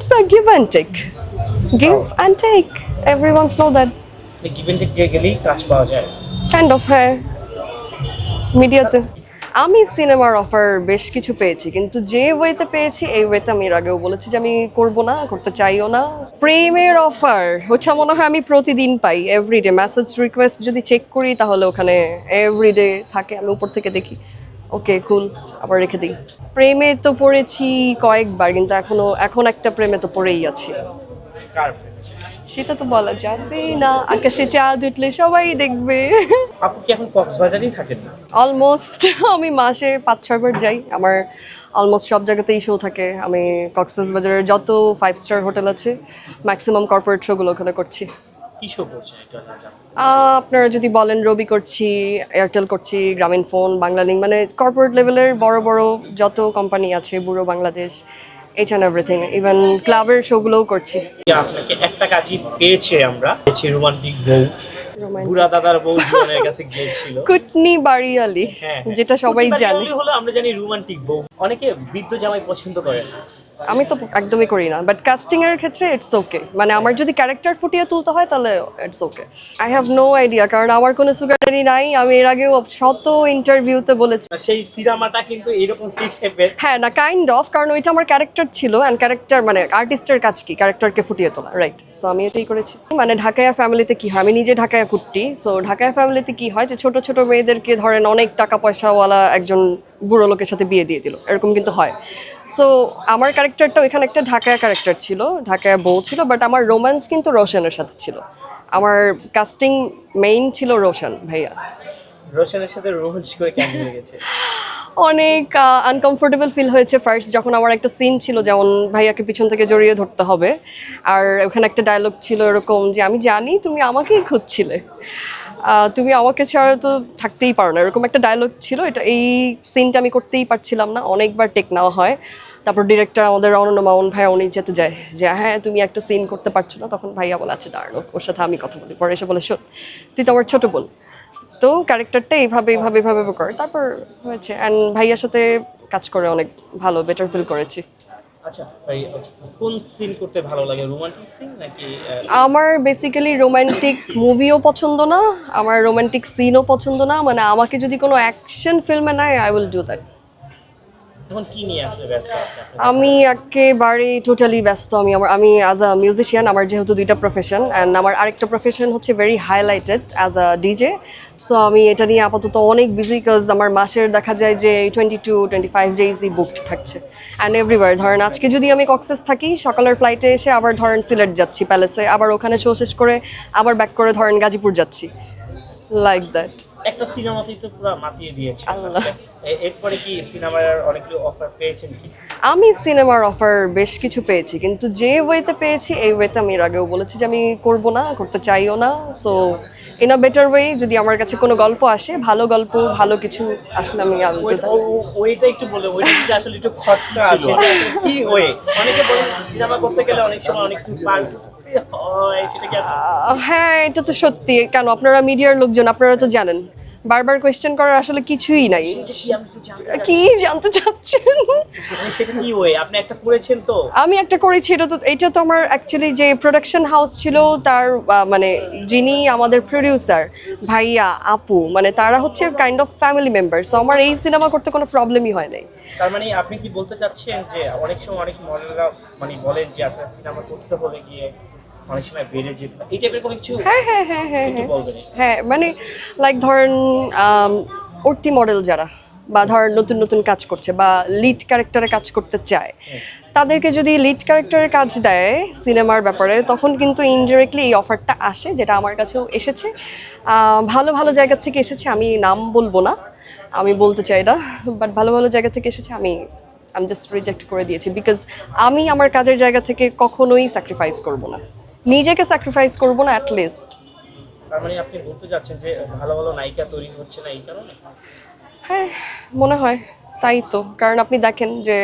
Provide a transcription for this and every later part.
It's a give and take. Give and take. Everyone's know that. Given take দিয়ে গেলেই কাজ পাওয়া যায়। কাইন্ড অফ হ্যাঁ। মিডিয়াতে আমি সিনেমার অফার বেশ কিছু পেয়েছি কিন্তু যে ওয়েতে পেয়েছি এই ওয়েতে আমি এর আগেও বলেছি যে আমি করব না করতে চাইও না। প্রেমের অফার হচ্ছে মনে হয় আমি প্রতিদিন পাই এভরিডে মেসেজ রিকোয়েস্ট যদি চেক করি তাহলে ওখানে এভরিডে থাকে আমি উপর থেকে দেখি। ওকে কুল আবার রেখে দিই। প্রেমে তো পড়েছি কয়েকবার কিন্তু এখনও এখন একটা প্রেমে তো পড়েই আছি। সেটা তো বলা যাবে না। আকাশে চাঁদ উঠলে সবাই দেখবে। আপু কি এখন কক্সবাজারেই থাকেন অলমোস্ট আমি মাসে পাঁচ ছয়বার যাই। আমার অলমোস্ট সব জায়গাতেই শো থাকে। আমি কক্সেস বাজারের যত ফাইভ স্টার হোটেল আছে ম্যাক্সিমাম কর্পোরেট শোগুলো ওখানে করছি। কি শো করছেন একটু আপনারা যদি বলেন রবি করছি এয়ারটেল করছি গ্রামীণ ফোন বাংলালিং মানে কর্পোরেট লেভেলের বড় বড় যত কোম্পানি আছে বুড়ো Bangladesh H and everything even ক্লাবের শোগুলোও করছি। আপনাকে একটা কাজই পেয়েছে আমরা পেয়েছি রোমান্টিক বউ বুড়া দাদার বউ জীবনের কাছে গিয়েছিল। কুটনি বাড়িয়ালি হ্যাঁ, হ্যাঁ। যেটা সবাই জানে। হলো আমরা জানি রোমান্টিক বউ অনেকে বৃদ্ধ জামাই পছন্দ করে না। আমি তো একদমই করি না বাট কাস্টিং এর ক্ষেত্রে ইটস ওকে মানে আমার যদি ক্যারেক্টার ফুটিয়ে তুলতে হয় তাহলে it's okay I have no idea কারণ আমার কোনো সুগারি নাই আমি এর আগেও শত ইন্টারভিউতে বলেছি। সেই সিনেমাটা কিন্তু এরকম হ্যাঁ না কাইন্ড অফ কারণ ওইটা আমার ক্যারেক্টার ছিল অ্যান্ড ক্যারেক্টার মানে আর্টিস্টের কাজ কি ক্যারেক্টারকে ফুটিয়ে তোলা রাইট সো আমি এটাই করেছি। মানে ঢাকায়া ফ্যামিলিতে কি হয় আমি নিজে ঢাকায়া কুট্টি সো ঢাকায়া ফ্যামিলিতে কি হয় যে ছোট ছোট মেয়েদেরকে ধরেন অনেক টাকা পয়সাওয়ালা একজন বুড়ো লোকের সাথে বিয়ে দিয়ে দিল এরকম কিন্তু হয়। সো আমার ক্যারেক্টারটা ওইখানে একটা ঢাকায় ক্যারেক্টার ছিল ঢাকায় বউ ছিল বাট আমার রোম্যান্স কিন্তু রোশনের সাথে ছিল। আমার কাস্টিং মেইন ছিল রোশন ভাইয়া। রোশনের সাথে রোমাঞ্চ করে কেমন লেগেছে? অনেক আনকমফোর্টেবল ফিল হয়েছে ফার্স্ট যখন আমার একটা সিন ছিল যেমন ভাইয়াকে পিছন থেকে জড়িয়ে ধরতে হবে। আর ওখানে একটা ডায়লগ ছিল এরকম যে আমি জানি তুমি আমাকেই খুঁজছিলে। তুমি আমাকে ছাড়া তো থাকতেই পারো না। এরকম একটা ডায়লগ ছিল, এটা এই সিনটা আমি করতেই পারছিলাম না। অনেকবার টেক নেওয়া হয়। তারপর ডিরেক্টর আমাদের অনন্য মামুন ভাই উনি যেতে যায়। যে হ্যাঁ তুমি একটা সিন করতে পারছ না। তখন ভাইয়া বলে আচ্ছা দাঁড়ানো, ওর সাথে আমি কথা বলি। পরে এসে বলে, শোন, তুই তো আমার ছোট বোন। তো ক্যারেক্টারটা এইভাবে এইভাবে এইভাবে করে। তারপর হয়েছে। অ্যান্ড ভাইয়ার সাথে কাজ করে অনেক ভালো বেটার ফিল করেছি। আচ্ছা কোন সিন করতে ভালো লাগে রোমান্টিক সিন নাকি আমার বেসিক্যালি রোমান্টিক মুভিও পছন্দ না, আমার রোমান্টিক সিনও পছন্দ না মানে আমাকে যদি কোনো অ্যাকশন ফিল্মে নেয় আই উইল ডু দ্যাট আমি একেবারে টোটালি ব্যস্ত। আমি আমার আমি অ্যাজ আ মিউজিশিয়ান আমার যেহেতু দুইটা প্রফেশন অ্যান্ড আমার আরেকটা প্রফেশন হচ্ছে very highlighted as a DJ so আমি এটা নিয়ে আপাতত অনেক বিজি বিকজ আমার মাসের দেখা যায় যে টোয়েন্টি টু টোয়েন্টি ফাইভ ডেজই বুকড থাকছে। অ্যান্ড এভরিওয়ার ধরেন আজকে যদি আমি কক্সেস থাকি সকালের ফ্লাইটে এসে আবার ধরেন সিলেট যাচ্ছি প্যালেসে আবার ওখানে শো শেষ করে আবার ব্যাক করে ধরেন গাজীপুর যাচ্ছি। লাইক দ্যাট একটা সিনেমাতেই তো পুরো মাতিয়ে দিয়েছে। আল্লাহ। এ- এরপরে কি সিনেমার অনেকগুলো অফার পেয়েছেন কি? আমি সিনেমার অফার বেশ কিছু পেয়েছি কিন্তু যে ওয়েতে পেয়েছি এই ওয়েতে আমি এর আগেও বলেছি যে আমি করব না করতে চাইও না। So in a better way যদি আমার কাছে কোনো গল্প আসে ভালো গল্প ভালো কিছু আসলে আমি ওইটা একটু বলে ওইটা যদি আসলে একটু খরচা আছে। কি ওয়ে? অনেকে বলে সিনেমা করতে গেলে অনেক সময় অনেক কিছু পার হয় কি হ্যাঁ এটা তো সত্যি। কেন? আপনারা মিডিয়ার লোকজন আপনারা তো জানেন। বারবার কোয়েশ্চেন করার আসলে কিছুই নাই। কি জানতে চাচ্ছেন? মানে সেটা কি ওয়ে? আপনি একটা করেছেন তো? আমি একটা করেছি এটা তো এটা তো আমার অ্যাকচুয়ালি যে প্রোডাকশন হাউস ছিল তার মানে যিনি আমাদের প্রডিউসার ভাইয়া আপু মানে তারা হচ্ছে kind of family member so আমার এই সিনেমা করতে কোনো প্রবলেমই হয় নাই। তার মানে আপনি কি বলতে চাচ্ছেন যে অনেক সময় অনেক মডেলরা মানে বলেন যে আপনার সিনেমা করতে হলে গিয়ে অনেক সময় বেড়ে যেতে এই টাইপের কোনো কিছু হ্যাঁ হ্যাঁ হ্যাঁ হ্যাঁ হ্যাঁ। হ্যাঁ মানে লাইক ধরেন উঠতি মডেল যারা বা ধরেন নতুন নতুন কাজ করছে বা লিড ক্যারেক্টারে কাজ করতে চায় তাদেরকে যদি লিড ক্যারেক্টারের কাজ দেয় সিনেমার ব্যাপারে তখন কিন্তু ইনডিরেক্টলি এই অফারটা আসে যেটা আমার কাছেও এসেছে। ভালো ভালো জায়গা থেকে এসেছে আমি নাম বলব না আমি বলতে চাই না বাট ভালো ভালো জায়গা থেকে এসেছে আমি আমি জাস্ট রিজেক্ট করে দিয়েছি বিকজ আমি আমার কাজের জায়গা থেকে কখনোই স্যাক্রিফাইস করব না। নিজেকে স্যাক্রিফাইস করব না অ্যাট লিস্ট তার মানে আপনি বলতে চাচ্ছেন যে ভালো ভালো নায়িকা তৈরি হচ্ছে না এই কারণে? হ্যাঁ মনে হয় তাই তো। কারণ আপনি দেখেন যে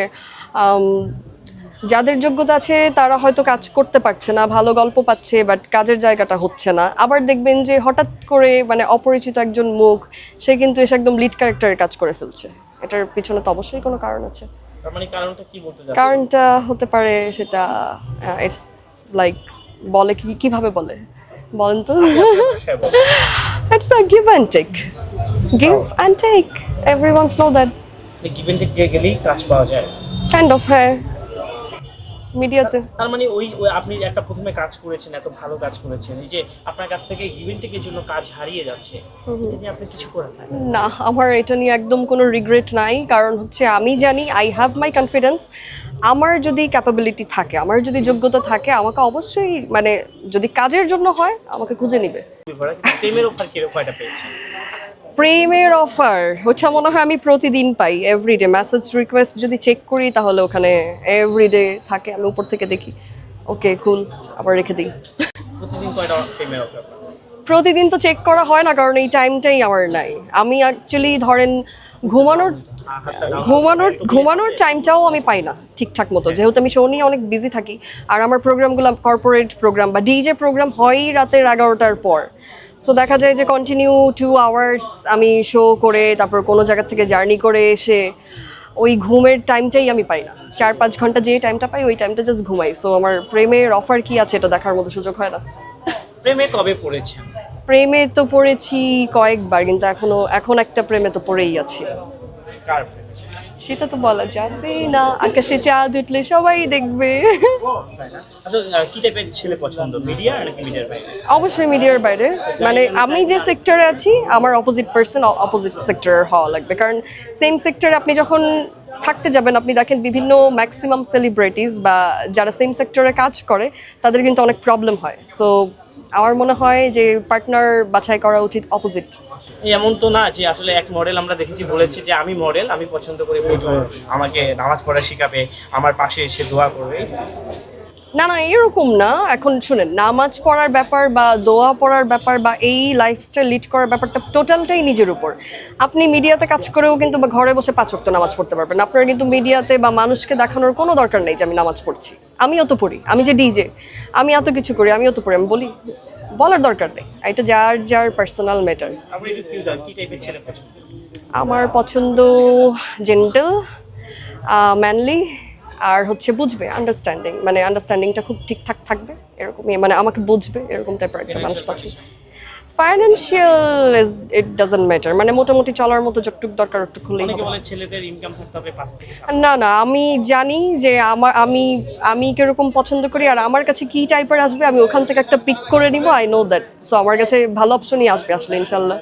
যাদের যোগ্যতা আছে তারা হয়তো কাজ করতে পারছে না ভালো গল্প পাচ্ছে বাট কাজের জায়গাটা হচ্ছে না। আবার দেখবেন যে হঠাৎ করে মানে অপরিচিত একজন মুখ সে কিন্তু এসে একদম লিড ক্যারেক্টারের কাজ করে ফেলছে। এটার পিছনে তো অবশ্যই কোনো কারণ আছে। মানে কারণটা হতে পারে সেটা ইটস লাইক বলে কি কীভাবে বলে? বলেন তো। It's a give and take give and take everyone's know that give and take গেলেই কাজ পাওয়া যায়। কাইন্ড অফ হ্যাঁ। মিডিয়াতে। তার মানে ওই আপনি একটা প্রথমে কাজ করেছেন এত ভালো কাজ করেছেন এই যে আপনার কাছ থেকে গিভেন টেকের জন্য কাজ হারিয়ে যাচ্ছে এটা নিয়ে আপনি কিছু করেন না না আমার এটা নিয়ে একদম কোনো রিগ্রেট নাই কারণ হচ্ছে আমি জানি আই হ্যাভ মাই কনফিডেন্স আমার যদি ক্যাপাবিলিটি থাকে আমার যদি যোগ্যতা থাকে আমাকে অবশ্যই মানে যদি কাজের জন্য হয় আমাকে খুঁজে নেবে। প্রেমের অফার কীরকম এটা পেয়েছেন? প্রেমের অফার ওটা মনে হয় আমি প্রতিদিন পাই এভরিডে মেসেজ রিকোয়েস্ট যদি চেক করি তাহলে ওখানে এভরিডে থাকে আমি উপর থেকে দেখি ওকে কুল আবার রেখে দিই। প্রতিদিন তো চেক করা হয় না কারণ এই টাইমটাই আমার নাই। আমি অ্যাকচুয়ালি ধরেন ঘুমানোর ঘুমানোর ঘুমানোর টাইমটাও আমি পাই না ঠিকঠাক মতো। যেহেতু আমি শো নিয়ে অনেক বিজি থাকি আর আমার প্রোগ্রামগুলো কর্পোরেট প্রোগ্রাম বা ডিজে প্রোগ্রাম হয়ই রাতের এগারোটার পর। সো দেখা যায় যে কন্টিনিউ টু আওয়ার্স আমি শো করে তারপর কোনো জায়গা থেকে জার্নি করে এসে ওই ঘুমের টাইমটাই আমি পাই না। চার পাঁচ ঘণ্টা যে টাইমটা পাই ওই টাইমটা জাস্ট ঘুমাই। সো আমার প্রেমের অফার কি আছে এটা দেখার মতো সুযোগ হয় না। প্রেমে কবে পড়েছেন? প্রেমে তো পড়েছি কয়েকবার কিন্তু এখনও এখন একটা প্রেমে তো পড়েই আছি? সেটা তো বলা যাবে না। আকাশে চাঁদ উঠলে সবাই দেখবে। তাই না? আসলে আহ, কি টাইপের ছেলে পছন্দ মিডিয়া নাকি মিডিয়ার বাইরে? অবশ্যই মিডিয়ার বাইরে। মানে আমি যে সেক্টরে আছি আমার অপোজিট পার্সন অপোজিট সেক্টরের হওয়া লাগবে। কারণ সেম সেক্টরে আপনি যখন থাকতে যাবেন আপনি দেখেন বিভিন্ন ম্যাক্সিমাম সেলিব্রিটিস বা যারা সেম সেক্টরে কাজ করে তাদের কিন্তু অনেক প্রবলেম হয়। সো আমার মনে হয় যে পার্টনার বাছাই করা উচিত অপোজিট এমন তো না যে আসলে এক মডেল আমরা দেখেছি বলেছি যে আমি মডেল আমি পছন্দ করি আমাকে নামাজ পড়া শিখাবে, আমার পাশে এসে দোয়া করবে। না না এরকম না। এখন শুনেন নামাজ পড়ার ব্যাপার বা দোয়া পড়ার ব্যাপার বা এই লাইফস্টাইল লিড করার ব্যাপারটা টোটালটাই নিজের উপর। আপনি মিডিয়াতে কাজ করেও কিন্তু বা ঘরে বসে পাঁচ ওয়াক্ত নামাজ পড়তে পারবেন। আপনার কিন্তু মিডিয়াতে বা মানুষকে দেখানোর কোনো দরকার নেই যে আমি নামাজ পড়ছি। আমিও তো পড়ি আমি যে ডিজে আমি এত কিছু করি আমিও তো পড়ি আমি বলি বলার দরকার নেই। এটা যার যার পার্সোনাল ম্যাটার আমার পছন্দ জেন্টেল ম্যানলি আর হচ্ছে বুঝবে আন্ডারস্ট্যান্ডিং মানে আন্ডারস্ট্যান্ডিংটা খুব ঠিকঠাক থাকবে এরকমই মানে আমাকে বুঝবে এরকম টাইপের একটা মানুষ পছন্দ financial is it doesn't matter মানে মোটামুটি চলার মতো যতটুক দরকার ওটুক হলেই ছেলেদের ইনকাম থাকতে হবে না না আমি জানি যে আমার আমি আমি কীরকম পছন্দ করি আর আমার কাছে কি টাইপের আসবে আমি ওখান থেকে একটা পিক করে নিব আই নো দ্যাট সো আমার কাছে ভালো অপশনই আসবে আসলে ইনশাল্লাহ।